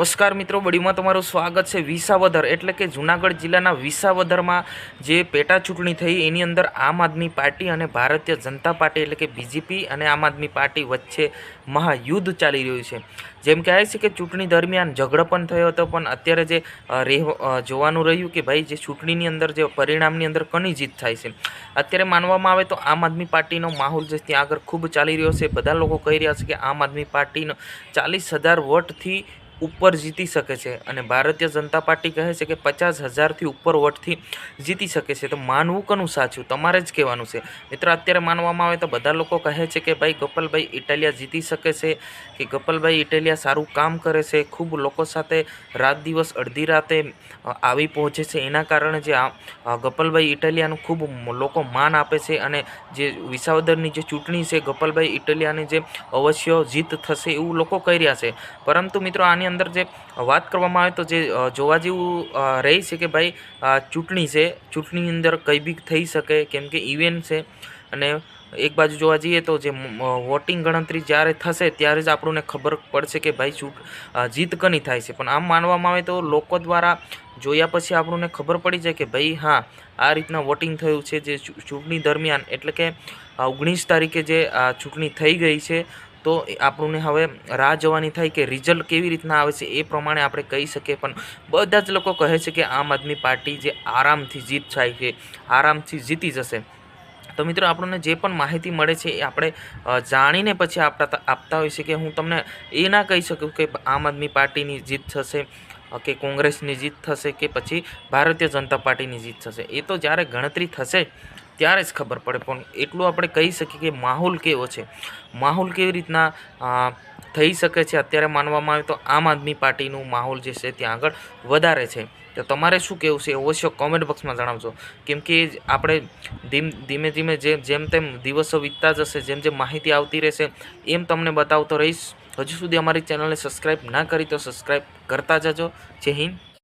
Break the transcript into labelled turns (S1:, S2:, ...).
S1: નમસ્કાર મિત્રો બડીમાં તમારું સ્વાગત છે વિસાવદર, એટલે કે જુનાગઢ જિલ્લાના વિસાવદરમાં જે પેટા ચૂંટણી થઈ, એની અંદર આમ આદમી પાર્ટી અને ભારતીય જનતા પાર્ટી એટલે કે બીજેપી અને આમ આદમી પાર્ટી વચ્ચે મહાયુદ્ધ ચાલી રહ્યું છે. જેમ કહેવાય છે કે ચૂંટણી દરમિયાન ઝઘડો પણ થયો હતો, પણ અત્યારે જે રહે જોવાનું રહ્યું કે ભાઈ જે ચૂંટણીની અંદર જે પરિણામની અંદર કની જીત થાય છે. અત્યારે માનવામાં આવે તો આમ આદમી પાર્ટીનો માહોલ જે ત્યાં આગળ ખૂબ ચાલી રહ્યો છે. બધા લોકો કહી રહ્યા છે કે આમ આદમી પાર્ટીનો ચાલીસ હજાર વોટથી ઉપર જીતી શકે છે. અને ભારતીય જનતા પાર્ટી કહે છે કે પચાસ હજારથી ઉપર વોટથી જીતી શકે છે. તો માનવું કનું સાચું? તમારે જ કહેવાનું છે. મિત્રો, અત્યારે માનવામાં આવે તો બધા લોકો કહે છે કે ભાઈ, ગોપાલભાઈ ઇટાલિયા જીતી શકે છે કે ગોપાલભાઈ ઇટાલિયા સારું કામ કરે છે. ખૂબ લોકો સાથે રાત દિવસ અડધી રાતે આવી પહોંચે છે. એના કારણે જે આ ગોપાલભાઈ ઇટાલિયાનું ખૂબ લોકો માન આપે છે અને જે વિસાવદરની જે ચૂંટણી છે, ગોપાલભાઈ ઇટાલિયાની જે અવશ્ય જીત થશે એવું લોકો કહી રહ્યા છે. પરંતુ મિત્રો, આની અંદર જે વાત કરવામાં આવે તો જે જોવા જેવું રહી છે કે ભાઈ ચૂંટણી છે ચૂંટણીની અંદર કંઈ બી થઈ શકે, કેમ કે ઇવેન્ટ છે. અને એક બાજુ જોવા જઈએ તો જે વોટિંગ ગણતરી જ્યારે થશે ત્યારે જ આપણને ખબર પડશે કે ભાઈ ચૂંટ જીત કની થાય છે. પણ આમ માનવામાં આવે તો લોકો દ્વારા જોયા પછી આપણને ખબર પડી જાય કે ભાઈ, હા, આ રીતના વોટિંગ થયું છે જે ચૂંટણી દરમિયાન. એટલે કે ઓગણીસ તારીખે જે ચૂંટણી થઈ ગઈ છે તો આપણને હવે રાહ જોવાની થાય કે રિઝલ્ટ કેવી રીતના આવે છે એ પ્રમાણે આપણે કહી શકીએ. પણ બધા જ લોકો કહે છે કે આમ આદમી પાર્ટી જે આરામથી જીત થાય છે, આરામથી જીતી જશે. તો મિત્રો આપણને જે પણ માહિતી મળે છે એ આપણે જાણીને પછી આપતા આપતા હોય છે કે હું તમને એ ના કહી શકું કે આમ આદમી પાર્ટીની જીત થશે કે કોંગ્રેસની જીત થશે કે પછી ભારતીય જનતા પાર્ટીની જીત થશે. એ તો જ્યારે ગણતરી થશે ત્યારે જ ખબર પડે. પણ એટલું આપણે કહી શકીએ કે માહોલ કેવો છે? માહોલ કેવી રીતના થઈ શકે છે? અત્યારે માનવામાં આવે તો આમ આદમી પાર્ટીનું માહોલ જે છે ત્યાં આગળ વધારે છે. તો તમારે શું કહેવું છે? અવશ્ય કોમેન્ટ બોક્સમાં જણાવજો. કેમ કે આપણે ધીમ, ધીમે ધીમે જે, જેમ તેમ દિવસો વીતતા જશે, જેમ જેમ માહિતી આવતી રહેશે, એમ તમને બતાવતો રહીશ. હજુ સુધી અમારી ચેનલને સબસ્ક્રાઈબ ના કરી તો સબસ્ક્રાઈબ કરતા જજો. જય હિન્દ.